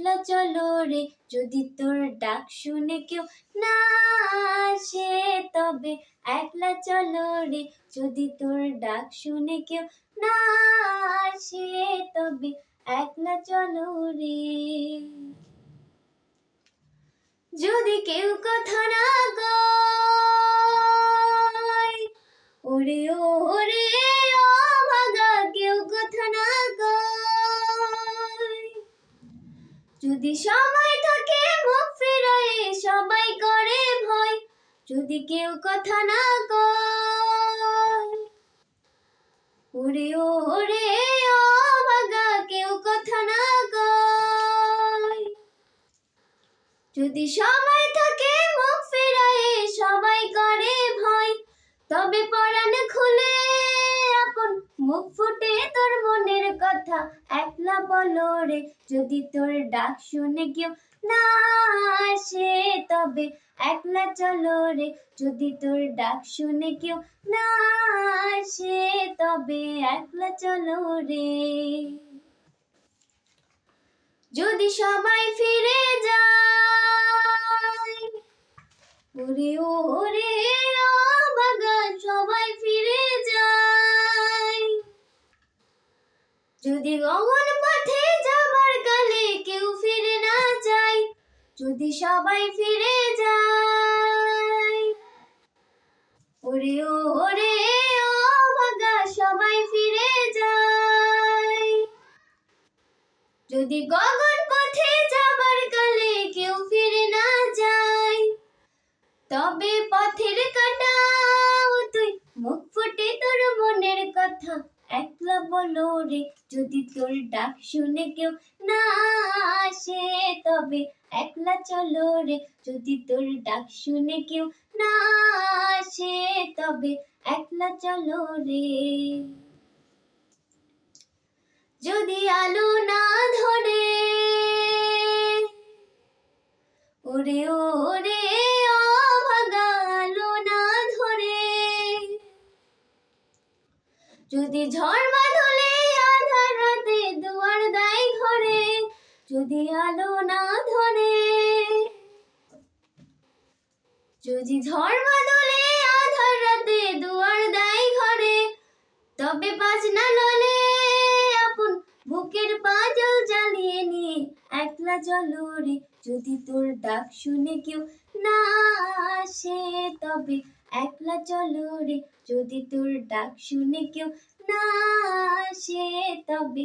একলা চলো রে, যদি তোর ডাক শুনে কেউ না আসে তবে একলা চলো রে, যদি তোর ডাক শুনে কেউ না আসে তবে একলা চলো রে। যদি কেউ কথা না কয়, ওরে ওরে যদি সময় থাকে মুখ ফিরায় সবাই করে ভয়, যদি কেউ কথা না কয়। ওরে ওরে ও ভাগা কেউ কথা না যদি সময় থাকে মুখ ফেরায় সবাই করে ভয়, তবে আপন মুখ ফুটে তোর মনের কথা। একলা বলো রে, যদি তোর ডাক শুনে কেউ না আসে তবে একলা চলো রে, যদি তোর ডাক শুনে কেউ না আসে তবে একলা চলো রে। যদি সবাই ফিরে যায়, ওরে ওরে যদি গগন পথে যাবার কালে কেউ ফিরে না যায়, যদি সবাই ফিরে যায়। ওরে ও ওরে ও, বাগা, সবাই ফিরে যায়। যদি গগন পথে বলো রে, যদি তোর ডাক শুনে কেউ না আসে, তবে একলা চলো রে। যদি তোর ডাক শুনে কেউ না আসে, তবে একলা চলো রে। যদি আলো না ধরে, ওরে ওরে আলো না ধরে। যদি ঝড় যদি আলো না ধরে, যদি ঝড় বাদলে আধার রাতে দুয়ার দেয় ঘরে, তবে বাজ না ললে আপন বুকের পাজল জ্বালিয়ে নিয়ে একলা চলো রে। যদি তোর ডাক শুনে কেউ না আসে, তবে একলা চলো রে। যদি তোর ডাক শুনে কেউ না আসে, তবে